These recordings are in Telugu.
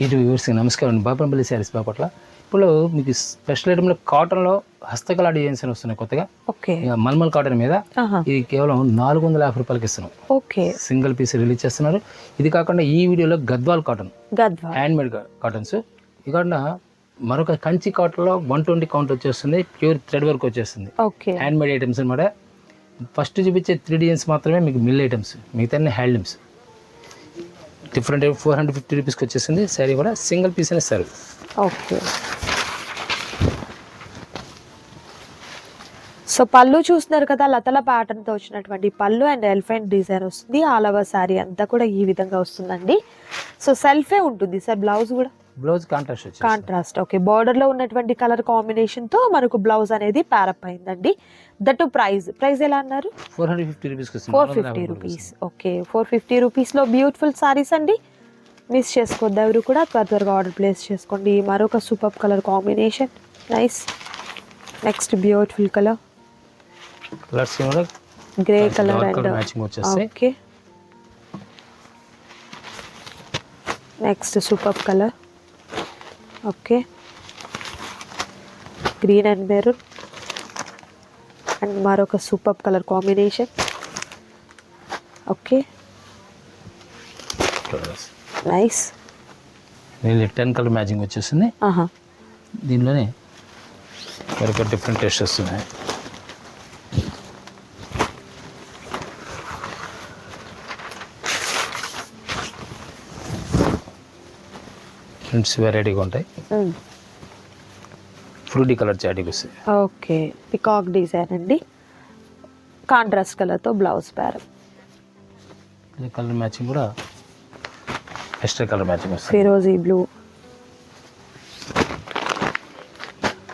ఇటు వ్యూవర్స్కి నమస్కారం అండి. బాపనపల్లి శారీస్ బాపట్ల. ఇప్పుడు మీకు స్పెషల్ ఐటమ్లో కాటన్లో హస్తకళ డిజైన్స్ అని వస్తున్నాయి కొత్తగా. ఓకే. మల్మల్ కాటన్ మీద ఇది కేవలం నాలుగు వందల యాభై రూపాయలకి ఇస్తున్నాం. ఓకే. సింగిల్ పీస్ రిలీజ్ చేస్తున్నారు. ఇది కాకుండా ఈ వీడియోలో గద్వాల్ కాటన్. Handmade cottons. ఇది కాకుండా మరొక కంచి కాటన్లో వన్ ట్వంటీ కౌంట్ వచ్చేస్తుంది. ప్యూర్ థ్రెడ్ వర్క్ వచ్చేస్తుంది. ఓకే. హ్యాండ్ మేడ్ ఐటమ్స్ అనమాట ఫస్ట్ చూపించే త్రీ డిజైన్స్ మాత్రమే మీకు మిల్ ఐటమ్స్. మిగతా handlooms. Different four hundred fifty రూపీస్కి వచ్చేసింది. శారీ కూడా సింగిల్ పీస్ అనే ఇస్తారు ఓకే. సో పళ్ళు చూస్తున్నారు కదా లతల ప్యాటర్న్తో వచ్చినటువంటి పళ్ళు అండ్ ఎలిఫెంట్ డిజైన్ వస్తుంది. ఆల్ ఓవర్ శారీ అంతా కూడా ఈ విధంగా వస్తుందండి. సో సెల్ఫే ఉంటుంది సార్ బ్లౌజ్ కూడా? బ్లౌజ్ కాంట్రాస్ట్ కాంట్రాస్ట్ ఓకే బార్డర్లో ఉన్నటువంటి కలర్ కాంబినేషన్తో మనకు బ్లౌజ్ అనేది ప్యారప్ అయిందండి. దట్ ప్రైస్ ప్రైస్ ఎలా అన్నారు? ఫోర్ హండ్రెడ్ ఫిఫ్టీ రూపీస్కి four fifty rupees okay four fifty రూపీస్లో బ్యూటిఫుల్ సారీస్ అండి. మిస్ చేసుకోవద్దు ఎవరు కూడా త్వర త్వరగా ఆర్డర్ ప్లేస్ చేసుకోండి. మరొక super colour combination nice next beautiful colour colours grey colour and. Okay next super colour okay. Green and maroon and మరొక super colour combination okay nice ten colour matching వచ్చేస్తుంది ఆహా దీనిలోనే మరొక డిఫరెంట్ టేస్ట్ వస్తున్నాయి ఫ్రెండ్స్ వెరైటీగా ఉంటాయి. ఫ్రూటీ కలర్ చాటికి వస్తాయి ఓకే. పికాక్ డిజైన్ అండి. కాంట్రాస్ట్ కలర్తో బ్లౌజ్ ఈ కలర్ మ్యాచింగ్ కూడా ఎక్స్ట్రా కలర్ మ్యాచింగ్ వస్తుంది. ఫిరోజీ బ్లూ.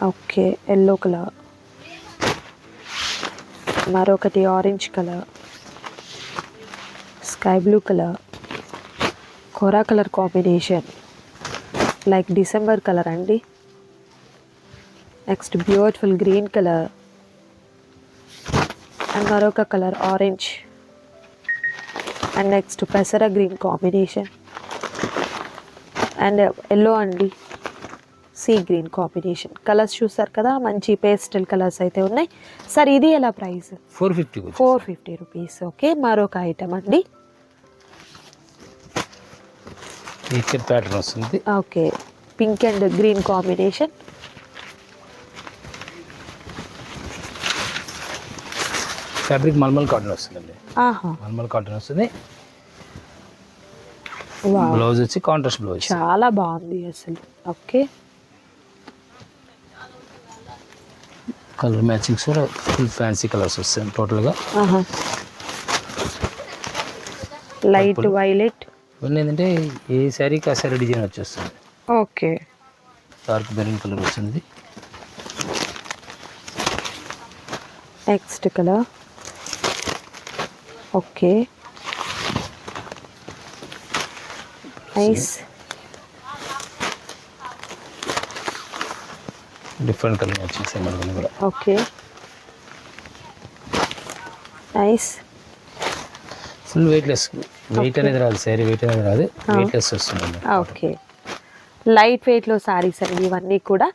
ఓకే. Yellow colour. మరొకటి orange colour. Sky blue colour. కోరా colour combination. Like December colour అండి. Next beautiful green colour. And మరొక కలర్ ఆరెంజ్. అండ్ నెక్స్ట్ పెసర గ్రీన్ కాంబినేషన్. అండ్ ఎల్లో అండి. Sea green combination. కలర్స్ చూసారు కదా మంచి పేస్టల్ కలర్స్ అయితే ఉన్నాయి. సార్ ఇది ఎలా price? Four fifty four fifty rupees. Okay మరొక ఐటమ్ అండి. ఇచ్చర్ ప్యాటర్న్ వస్తుంది. Okay. Pink and green combination. Fabric mulmul cotton వస్తుందండి. మల్మల్ కాటన్ వస్తుంది. బ్లౌజ్ వచ్చి కాంట్రాస్ట్ బ్లౌజ్ చాలా బాగుంది అసలు. ఓకే. కలర్ మ్యాచింగ్స్ కూడా ఫుల్ ఫ్యాన్సీ కలర్స్ వస్తాయి టోటల్గా. Light violet. ఇవన్నీ ఏంటంటే ఏ శారీకి ఆ శారీ డిజైన్ వచ్చేస్తుంది. ఓకే. డార్క్ మెరూన్ కలర్ వస్తుంది. Next colour. Okay. Nice. Different colour matchings మనకు కూడా. Okay. Nice. Full weightless weight అనేది రాదు శారీ వెయిట్ అనేది రాదు వెయిట్లెస్ వస్తుంది ఓకే లైట్ వెయిట్లో శారీస్ అనేవి ఇవన్నీ కూడా.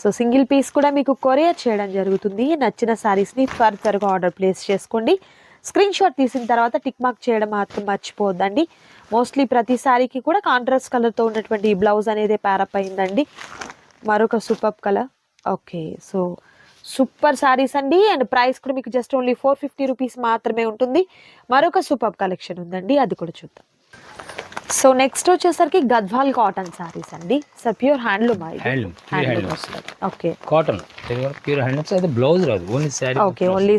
సో సింగిల్ పీస్ కూడా మీకు కొరియర్ చేయడం జరుగుతుంది. నచ్చిన శారీస్ని త్వర త్వరగా ఆర్డర్ ప్లేస్ చేసుకోండి. స్క్రీన్ షాట్ తీసిన తర్వాత టిక్ మార్క్ చేయడం మాత్రం మర్చిపోవద్దండి. మోస్ట్లీ ప్రతి శారీకి కూడా కాంట్రాస్ట్ కలర్తో ఉన్నటువంటి బ్లౌజ్ అనేది ప్యారప్ అయిందండి. మరొక super colour okay so super saris అండి. అండ్ ప్రైస్ కూడా మీకు just only four fifty rupees మాత్రమే ఉంటుంది. మరొక సూపర్ కలెక్షన్ ఉందండి. అది కూడా చూద్దాం. సో నెక్స్ట్ వచ్చేసరికి గద్వాల్ కాటన్ శారీస్ అండి. So pure handloom okay. Cotton pure handlooms అయితే బ్లౌజ్ రాదు ఓన్లీ శారీ ఓకే ఓన్లీ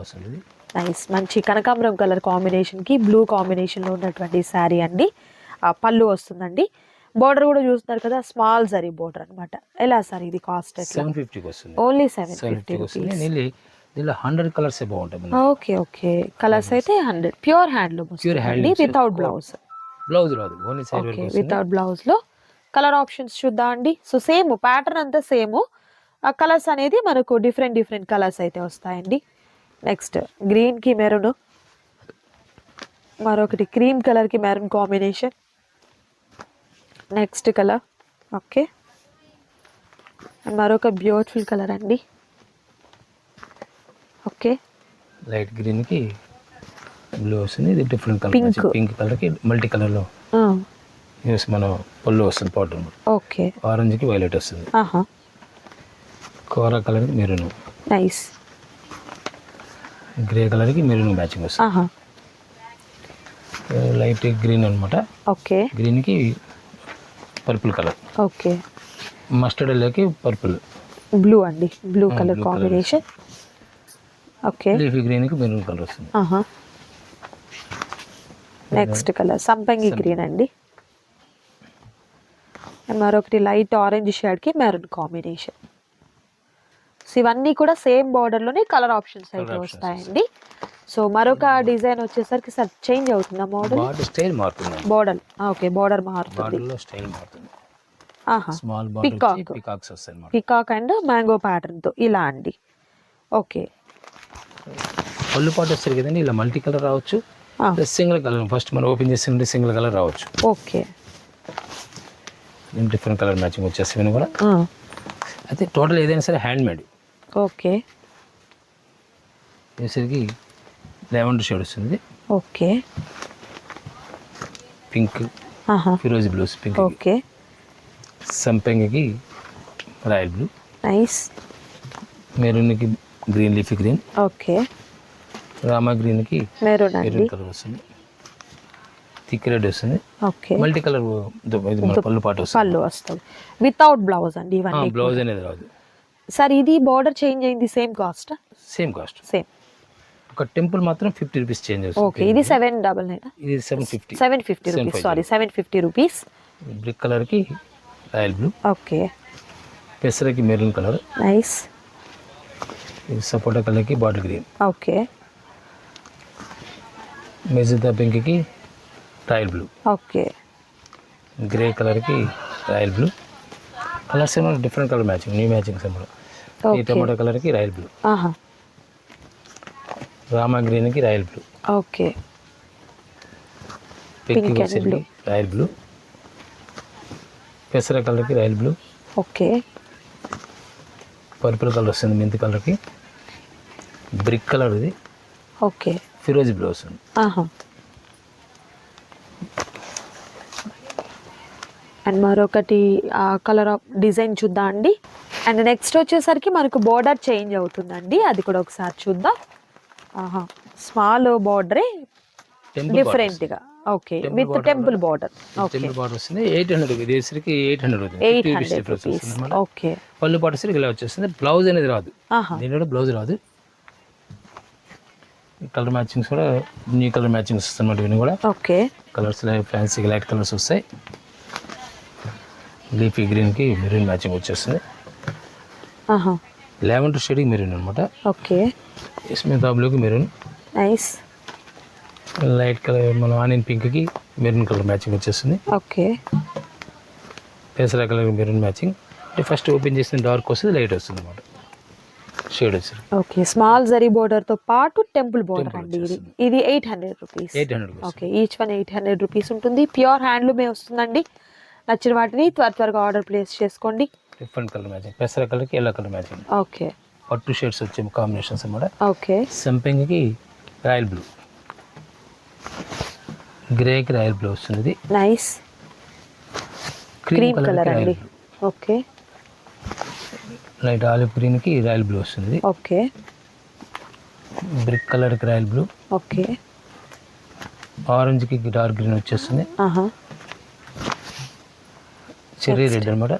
వస్తుంది నైస్ మంచి కనకాంబరం కలర్ కాంబినేషన్కి బ్లూ కాంబినేషన్లో ఉన్నటువంటి శారీ అండి. పళ్ళు వస్తుందండి. బోర్డర్ కూడా చూస్తున్నారు కదా స్మాల్ జరీ బోర్డర్ అన్నమాట. ఎలా సార్ ఇది కాస్ట్ సెవెన్ ఫిఫ్టీకి వస్తుంది. ఓన్లీ సెవెన్ ఫిఫ్టీ వస్తుంది. దీనిలో హండ్రెడ్ కలర్స్ బాగుంటాయి ఓకే ఓకే. కలర్స్ అయితే హండ్రెడ్. ప్యూర్ హ్యాండ్లూమ్ వస్తుంది handlooms. Without blouse. బ్లౌజ్ రాదు ఓన్లీ ఓకే వితౌట్ బ్లౌజ్లో కలర్ ఆప్షన్స్ చూద్దాం అండి. సో సేమ్ ప్యాటర్న్ అంతా సేమ్. ఆ కలర్స్ అనేది మనకు డిఫరెంట్ డిఫరెంట్ కలర్స్ అయితే వస్తాయండి. నెక్స్ట్ గ్రీన్కి మెరూన్. మరొకటి క్రీమ్ కలర్కి maroon combination. Next colour. Okay. మరొక బ్యూటిఫుల్ కలర్ అండి. ఓకే. లైట్ గ్రీన్కి బ్లూ వస్తుంది ఇది డిఫరెంట్ కలర్. పింక్. కలర్కి మల్టీ కలర్లో యూస్ మన పళ్ళు వస్తుంది పౌడర్ ఓకే. ఆరెంజ్కి వైలెట్ వస్తుంది. ఆహా. కోరా కలర్కి మెరూన్. నైస్. గ్రే కలర్కి మెరూన్ మ్యాచింగ్ వస్తుంది. ఆహా. లైట్ గ్రీన్ అనమాట ఓకే. గ్రీన్కి పర్పుల్ కలర్. ఓకే. మస్టర్డ్ ఎల్లోకి పర్పుల్. బ్లూ అండి. Blue colour. Combination. Okay. Leafy గ్రీన్కి మెరూన్ కలర్ వస్తుంది. ఆహా. నెక్స్ట్ కలర్ సంపంగి గ్రీన్ అండి. And మరొకటి లైట్ ఆరెంజ్ షేడ్కి మెరూన్ కాంబినేషన్ సో ఇవన్నీ కూడా సేమ్లోనే కలర్ ఆప్షన్స్ అయితే వస్తాయండి. సో మరొక డిజైన్ వచ్చేసరికి సార్ చేంజ్ అవుతుందా మోడల్ స్టైల్ మారుతుంది. బోర్డర్ ఓకే బోర్డర్ మారుతుంది. స్టైల్ మారుతుంది. ఆహా స్మాల్ బార్డర్ Peacock. పికాక్స్ వస్తాయి పికాక్ అండ్ మ్యాంగో తో ఇలా అండి. ఓకే పళ్ళు పాటు వస్తుంది కదండి ఇలా మల్టీ కలర్ రావచ్చు. సింగిల్ కలర్ ఫస్ట్ మనం ఓపెన్ చేస్తుంటే సింగిల్ కలర్ రావచ్చు. ఓకే డిఫరెంట్ కలర్ మ్యాచింగ్ వచ్చేసి ఇవన్నీ కూడా. అయితే టోటల్ ఏదైనా సరే హ్యాండ్ మేడ్ ఓకే వేసరికి లెవెండర్ షేడ్ వస్తుంది. ఓకే. పింక్ ఫిరోజీ బ్లూస్ పింక్. ఓకే. సంపెంగకి రాయల్ బ్లూ. నైస్. మెరూన్కి గ్రీన్ లీఫీ గ్రీన్. ఓకే. రామా గ్రీన్కి మెరూన్ మెరూన్ కలర్ వస్తుంది. థిక్ రెడ్ వస్తుంది. ఓకే. మల్టీ కలర్ ఇది మన పళ్ళు పాటు వస్తుంది. పళ్ళు వస్తుంది వితౌట్ బ్లౌజ్ అండి ఇవన్నీ. బ్లౌజ్ అనేది రాదు. సార్ ఇది బార్డర్ చేంజ్ అయింది same cost same cost same ఒక టెంపుల్ మాత్రం ఫిఫ్టీ రూపీస్ చేంజ్ ఓకే ఇది సెవెన్ డబల్ నైన్ ఇది seven fifty seven fifty rupees sorry seven fifty rupees brick కలర్కి రాయల్ బ్లూ ఓకే. పెసరకి మెరూన్ కలర్ నైస్ ఇది సపోటా కలర్కి బాటిల్ గ్రీన్ ఓకే. మెజిదా పింక్కి రాయల్ బ్లూ ఓకే. గ్రే కలర్కి రాయల్ బ్లూ కలర్స్ ఏమో different colour matching new matchings ఏమో ఈ టమాటా కలర్కి రాయల్ బ్లూ ఆహా. రామా గ్రీన్కి రాయల్ బ్లూ. ఓకే. పెక్కి వచ్చేసరికి. Royal blue. పెసర కలర్కి royal blue. Okay. Purple colour వస్తుంది మెంతి కలర్కి. బ్రిక్ కలర్ ఇది. ఓకే. ఫిరోజీ బ్లూ వస్తుంది. అండ్ మరొకటి కలర్ ఆఫ్ డిజైన్ చూద్దాం అండి అండ్ నెక్స్ట్ వచ్చేసరికి మనకు బోర్డర్ చేంజ్ అవుతుందండి. అది కూడా ఒకసారి చూద్దాం. స్మాల్ బోర్డరే టెంపుల్ డిఫరెంట్గా. Okay. With temple border. Temple border వస్తుంది. ఎయిట్ హండ్రెడ్ ఇది. వేసరికి eight hundred eight 50 rupees hundred rupees. Okay. పళ్ళు పాటు సరికి ఇలా వచ్చేస్తుంది. బ్లౌజ్ అనేది రాదు. దీంట్లో బ్లౌజ్ రాదు. కలర్ మ్యాచింగ్స్ కూడా న్యూ కలర్ మ్యాచింగ్స్ వస్తాయి ఇవన్నీ కూడా. Okay. Colours fancy light colours వస్తాయి. లీఫీ గ్రీన్కి మెరూన్ మ్యాచింగ్ వచ్చేస్తుంది. లెవెండర్ షేడ్కి మెరూన్ అనమాట ఓకే. స్మితా బ్లూకి మెరూన్. నైస్. లైట్ కలర్ మన ఆనియన్ పింక్కి మెరూన్ కలర్ మ్యాచింగ్ వచ్చేస్తుంది. ఓకే. పెసరా కలర్ మెరూన్ మ్యాచింగ్. అంటే ఫస్ట్ ఓపెన్ చేసిన డార్క్ వస్తుంది లైట్ వస్తుంది అనమాట షేడ్ వచ్చేసి ఓకే స్మాల్ జరీ బోర్డర్తో పాటు టెంపుల్ బోర్డర్ అండి ఇది. ఇది eight hundred rupees. Eight hundred okay each one eight hundred rupees ఉంటుంది. ప్యూర్ హ్యాండ్లూమే వస్తుందండి. నచ్చిన వాటిని త్వర త్వరగా ఆర్డర్ ప్లేస్ చేసుకోండి. డిఫరెంట్ కలర్ మ్యాచింగ్ పెసర కలర్కి ఎల్లో కలర్ మ్యాచింగ్ ఓకే పట్టు షేడ్స్ వచ్చే కాంబినేషన్స్ అనమాట ఓకే సంపెంగికి రాయల్ బ్లూ గ్రేకి రాయల్ బ్లూ వస్తుంది ఇది నైస్ క్రీమ్ కలర్ అండి. ఓకే లైట్ ఆలివ్ గ్రీన్కి రాయల్ బ్లూ వస్తుంది ఓకే బ్రిక్ కలర్కి రాయల్ బ్లూ ఓకే ఆరెంజ్కి డార్క్ గ్రీన్ వచ్చేస్తుంది. ఆహా చెర్రీ రెడ్ అనమాట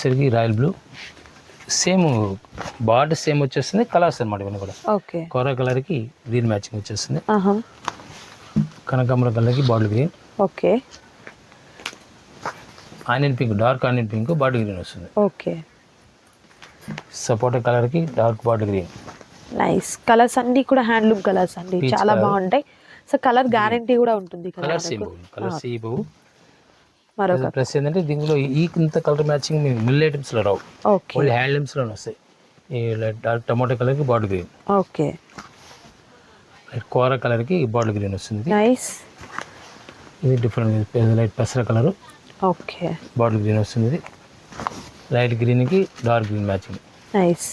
సరికి royal blue. Same border same వచ్చేస్తుంది కలర్స్ అనమాట ఇవన్నీ కూడా. ఓకే. కోరా కలర్కి గ్రీన్ మ్యాచింగ్ వచ్చేస్తుంది. కనకాంబరం కలర్కి bottle green. Okay. Onion pink dark onion pink bottle green వస్తుంది. ఓకే. సపోటా కలర్కి dark bottle green. Nice. Colours అన్ని కూడా హ్యాండ్లూమ్ కలర్స్ అండి. చాలా. బాగుంటాయి. సో కలర్ గ్యారంటీ కూడా ఉంటుంది కలర్స్. పోవు కలర్స్ ఏ పోవు మరొక ప్లస్ ఏంటంటే దీనిలో ఈ ఇంత కలర్ మ్యాచింగ్ మీకు మిల్ ఐటమ్స్లో రావు. ఓకే. ఓన్లీ హ్యాండ్లూమ్స్లోనే వస్తాయి. ఈ డార్క్ టమాటో కలర్కి బాటిల్ గ్రీన్ ఓకే. కోర కలర్కి బాటిల్ గ్రీన్ వస్తుంది. నైస్ ఇది డిఫరెంట్ లైట్ పెసర కలర్ ఓకే. బాటిల్ గ్రీన్ వస్తుంది. లైట్ గ్రీన్కి డార్క్ గ్రీన్ మ్యాచింగ్ నైస్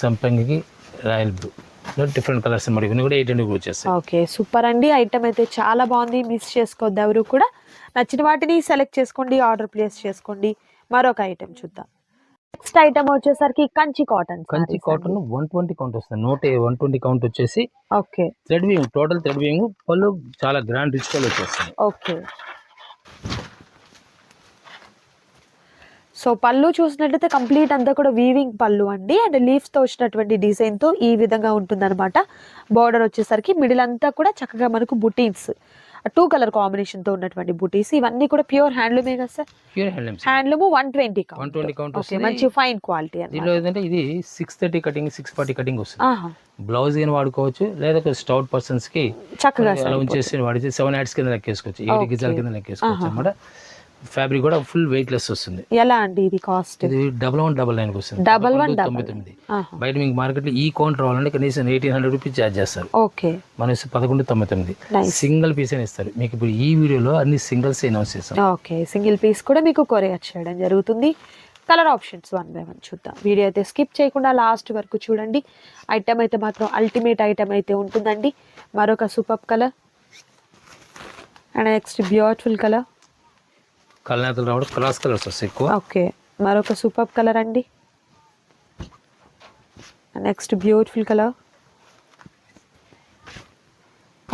సంపంగికి రాయల్ బ్లూ డిఫరెంట్ కలర్స్ మరి ఇవన్నీ కూడా ఎయిట్ హండ్రెడ్ వచ్చేస్తాయి ఓకే సూపర్ అండి. ఐటమ్ అయితే చాలా బాగుంది. మిస్ చేసుకోవద్దు ఎవరు కూడా. నచ్చిన వాటిని సెలెక్ట్ చేసుకోండి ఆర్డర్ ప్లేస్ చేసుకోండి. మరొక ఐటమ్ చూద్దాం. నెక్స్ట్ ఐటమ్ వచ్చేసరికి Kanchi cotton Kanchi cotton one twenty count వస్తుంది. నూట వన్ ట్వంటీ కౌంట్ వచ్చేసి okay. Thread weaving total thread weaving పళ్ళు చాలా గ్రాండ్ రిచ్ పళ్ళు వచ్చేస్తుంది ఓకే. సో పళ్ళు చూసినట్లయితే కంప్లీట్ అంతా కూడా వీవింగ్ పళ్ళు అండి. అండ్ లీవ్స్తో వచ్చినటువంటి డిజైన్తో ఈ విధంగా ఉంటుందన్నమాట. బార్డర్ వచ్చేసరికి మిడిల్ అంతా కూడా చక్కగా మనకు బుటీన్స్ టూ కలర్ కాంబినేషన్తో ఉన్నటువంటి బుటీస్ ఇవన్నీ కూడా ప్యూర్ హ్యాండ్లూమే కదా sir? Pure handlooms handloom one twenty one twenty count okay మంచి ఫైన్ క్వాలిటీ దీనిలో ఏంటంటే ఇది six thirty cutting six forty cutting వస్తుంది. బ్లౌజ్ కానీ వాడుకోవచ్చు లేదా స్టౌట్ పర్సన్స్కి చక్కగా ఉంచేసి వాడితే సెవెన్ యాడ్స్ కింద లెక్కేసుకోవచ్చు. ఎయిట్ గిజాల కింద లెక్కేసుకోవచ్చు అనమాట ఫ్యాబ్రిక్ కూడా ఫుల్ వెయిట్ లెస్ వస్తుంది. ఎలా అండి ఇది కాస్ట్? ఇది డబల్ వన్ డబల్ నైన్ వస్తుంది. డబల్ వన్ తొంభై తొమ్మిది. బయట మీకు మార్కెట్లో ఈ కౌంట్ రావాలంటే కనీసం ఎయిటీన్ హండ్రెడ్ రూపీస్ ఛార్జ్ చేస్తారు. ఓకే. మన పదకొండు తొంభై తొమ్మిది. సింగిల్ పీస్ అని ఇస్తారు. మీకు ఇప్పుడు ఈ వీడియోలో అన్ని సింగిల్స్ అనౌన్స్ చేస్తాం. ఓకే. సింగిల్ పీస్ కూడా మీకు కొరియర్ చేయడం జరుగుతుంది. Colour options one by one చూద్దాం. వీడియో అయితే స్కిప్ చేయకుండా లాస్ట్ వరకు చూడండి. ఐటమ్ అయితే మాత్రం అల్టిమేట్ ఐటమ్ అయితే ఉంటుందండి. మరొక super colour and next beautiful colour కళ్ళనేతలు రావడం క్రాస్ కలర్స్ వస్తాయి ఎక్కువ. ఓకే. మరొక సూపర్ కలర్ అండి. Next beautiful colour.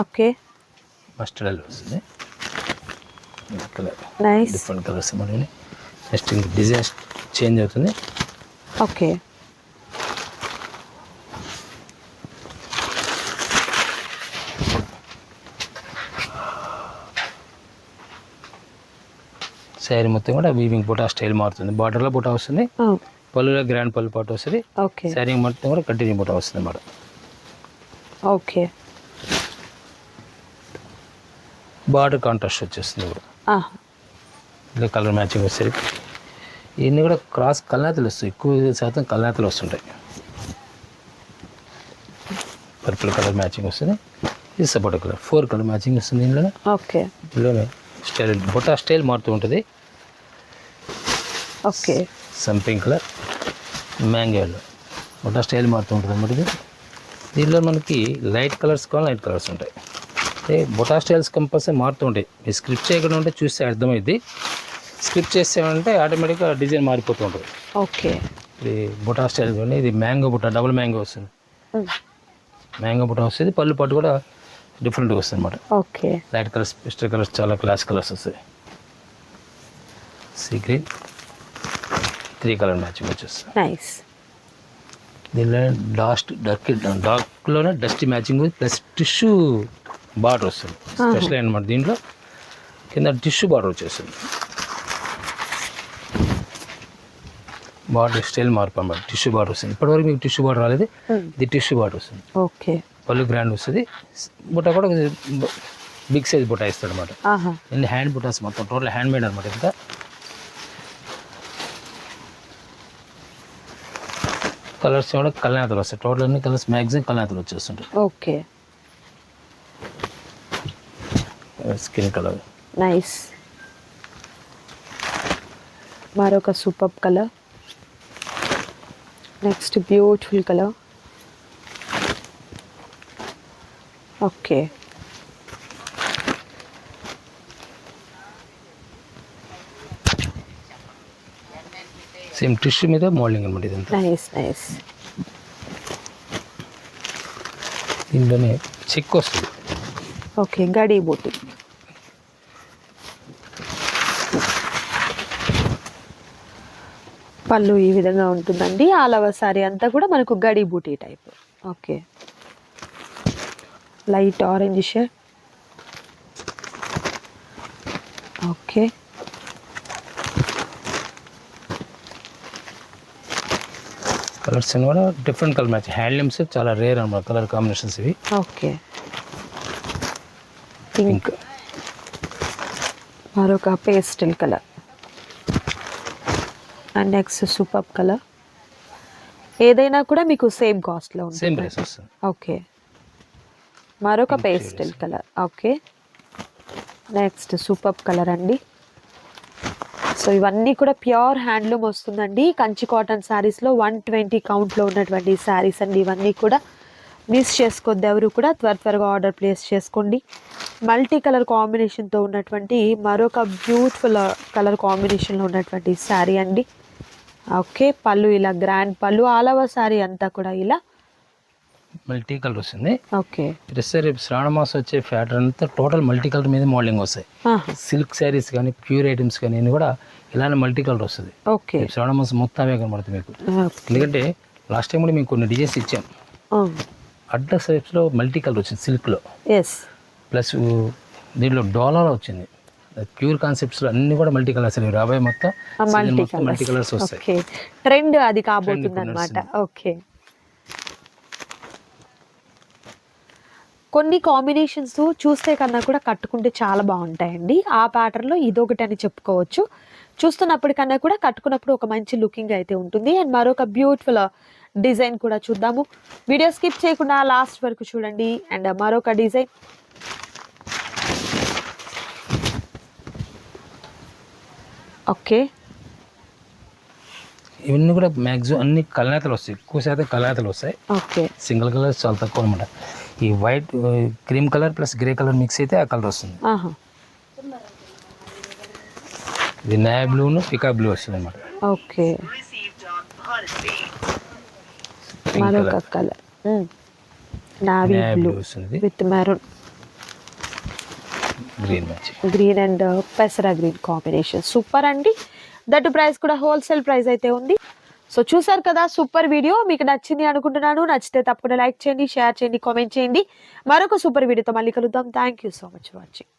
Okay. Mustard yellow వస్తుంది. కలర్ నైస్ డిఫరెంట్ కలర్స్ మనకి నెక్స్ట్ డిజైన్ చేంజ్ అవుతుంది. ఓకే. శారీ మొత్తం కూడా వీవింగ్ బుటా స్టైల్ మారుతుంది. బార్డర్లో బుటా వస్తుంది. పళ్ళులో గ్రాండ్ పళ్ళు పాటు వస్తుంది. ఓకే. శారీ మొత్తం కూడా కంటిన్యూ బుటా వస్తుంది అన్నమాట ఓకే. బార్డర్ కాంట్రాస్ట్ వచ్చేస్తుంది ఇలా కలర్ మ్యాచింగ్ వచ్చేసరికి ఇవన్నీ కూడా క్రాస్ కల్నాతలు వస్తాయి. ఎక్కువ శాతం కల్నాతలు వస్తుంటాయి. పర్పుల్ కలర్ మ్యాచింగ్ వస్తుంది. ఇది సపోటా కలర్ ఫోర్ కలర్ మ్యాచింగ్ వస్తుంది ఇందులో ఓకే. ఇందులోనే స్టైల్ బొటా స్టైల్ మారుతూ ఉంటుంది. ఓకే. సంపింగ్ కలర్. మ్యాంగో ఎల్లో స్టైల్ మారుతూ ఉంటుంది అన్నమాట ఇది. దీనిలో మనకి లైట్ కలర్స్ కావాలి లైట్ కలర్స్ ఉంటాయి. అంటే బొటా స్టైల్స్ కంపల్సరీ మారుతూ ఉంటాయి. మీరు స్క్రిప్ట్ చేయకుండా ఉంటే చూస్తే అర్థమైంది స్క్రిప్ట్ చేసామంటే ఆటోమేటిక్గా డిజైన్ మారిపోతూ ఉంటుంది. ఓకే. ఇది బుటా స్టైల్ చూడండి. ఇది మ్యాంగో బుట్ట డబుల్ మ్యాంగో వస్తుంది. మ్యాంగో బుట్ట వస్తుంది. పళ్ళు పట్టు కూడా డిఫరెంట్గా వస్తుంది అనమాట ఓకే. లైట్ కలర్స్ పిస్టర్ కలర్స్ చాలా క్లాస్ కలర్స్ వస్తాయి. Sea green. Three colour matching వచ్చేస్తుంది. నైస్ దీనిలో last dark డార్క్లోనే dust matching plus tissue border వస్తుంది. స్పెషల్ అనమాట దీంట్లో. కింద టిష్యూ బార్డర్ వచ్చేస్తుంది. బార్డర్ స్టైల్ మార్పు అన్నమాట. టిష్యూ బార్డర్ వస్తుంది. ఇప్పటివరకు మీకు టిష్యూ బార్డర్ రాలేదు. ఇది టిష్యూ బార్డర్ వస్తుంది. ఓకే పళ్ళు గ్రాండ్ వస్తుంది. బుట్ట కూడా బిగ్ సైజ్ బుట్ట ఇస్తాడు అనమాట హ్యాండ్ బుటాస్ మొత్తం టోటల్ హ్యాండ్ మేడ్ అనమాట ఇంకా కలర్స్ కూడా కళ్ళనేతలు వస్తాయి. టోటల్ అన్ని కలర్స్ మ్యాక్సిమం కళ్ళనేతలు వచ్చేస్తుంటాయి. ఓకే. Skin colour. నైస్ మరొక super colour next beautiful colour okay same tissue మీద మోల్డింగ్ అనమాట ఇదంతా. నైస్ నైస్ దీంట్లోనే చెక్ వస్తుంది. ఓకే గడి బూటి. పళ్ళు ఈ విధంగా ఉంటుందండి. ఆల్ ఓవర్ సారీ అంతా కూడా మనకు గడి బూటీ type okay light orange shade okay colours కూడా డిఫరెంట్ కలర్ మ్యాచ్ హ్యాండ్లూమ్స్ చాలా రేర్ అనమాట కలర్ కాంబినేషన్స్ ఇవి. ఓకే. పింక్ మరొక pastel colour and next super colour ఏదైనా కూడా మీకు సేమ్ కాస్ట్లో సేమ్ ఉంటుంది. ప్రైస్ వస్తుంది. ఓకే. మరొక pastel colour okay. Next super colour అండి. సో ఇవన్నీ కూడా ప్యూర్ హ్యాండ్లూమ్ వస్తుందండి. కంచి కాటన్ శారీస్లో వన్ ట్వంటీ కౌంట్లో ఉన్నటువంటి శారీస్ అండి. ఇవన్నీ కూడా మిస్ చేసుకోవద్దు. ఎవరు కూడా త్వర త్వరగా ఆర్డర్ ప్లేస్ చేసుకోండి. మల్టీ కలర్ కాంబినేషన్తో ఉన్నటువంటి మరొక బ్యూటిఫుల్ కలర్ కాంబినేషన్లో ఉన్నటువంటి శారీ అండి. ఓకే పళ్ళు ఇలా గ్రాండ్ పళ్ళు ఆల్ ఓవర్ శారీ అంతా కూడా ఇలా మల్టీ కలర్ వస్తుంది. ఓకే. డ్రెస్ రేపు శ్రావణ మాసం వచ్చే ఫ్యాటర్ అంతా టోటల్ మల్టీ కలర్ మీద మోడలింగ్ వస్తాయి. సిల్క్ శారీస్ కానీ ప్యూర్ ఐటమ్స్ కానీ అన్ని కూడా ఇలానే మల్టీ కలర్ వస్తుంది. ఓకే. శ్రావణ మాసం మొత్తం అవే కనబడుతుంది మీకు. ఎందుకంటే లాస్ట్ టైం కూడా మీకు కొన్ని డిజైన్స్ ఇచ్చాం. అడ్డ షేప్స్లో మల్టీ కలర్ వచ్చింది సిల్క్లో ఎస్ ప్లస్ దీంట్లో డోలాలో వచ్చింది. ప్యూర్ కాన్సెప్ట్స్లో అన్ని కూడా మల్టీ కలర్స్ రాబోయే మొత్తం మల్టీ కలర్స్ వస్తాయి. ట్రెండ్ అది కాబోతుంది అనమాట ఓకే. కొన్ని కాంబినేషన్స్ చూస్తే కన్నా కూడా కట్టుకుంటే చాలా బాగుంటాయండి. ఆ ప్యాటర్న్లో ఇదొకటి అని చెప్పుకోవచ్చు. చూస్తున్నప్పటికన్నా కూడా కట్టుకున్నప్పుడు ఒక మంచి లుకింగ్ అయితే ఉంటుంది. అండ్ మరొక బ్యూటిఫుల్ డిజైన్ కూడా చూద్దాము. వీడియో స్కిప్ చేయకుండా లాస్ట్ వరకు చూడండి. అండ్ మరొక డిజైన్ ఓకే ఇవన్నీ కూడా మ్యాక్సిమం అన్ని కలనేతలు వస్తాయి. ఎక్కువ శాతం కలనేతలు వస్తాయి. ఓకే సింగిల్ కలర్ చాలా తక్కువ అనమాట ఈ white cream colour plus grey colour mix అయితే ఆ కలర్ వస్తుంది. ఇది నాయా బ్లూను పికా బ్లూ వస్తుంది అనమాట ఓకే మరొక colour. Navy blue with maroon. Green green and పెసరా green combination. Super అండి. దట్ ప్రైస్ కూడా హోల్సేల్ ప్రైస్ అయితే ఉంది. సో చూసారు కదా సూపర్ వీడియో మీకు నచ్చింది అనుకుంటున్నాను. నచ్చితే తప్పకుండా లైక్ చేయండి షేర్ చేయండి కామెంట్ చేయండి. మరొక సూపర్ వీడియోతో మళ్ళీ కలుద్దాం. Thank you so much watching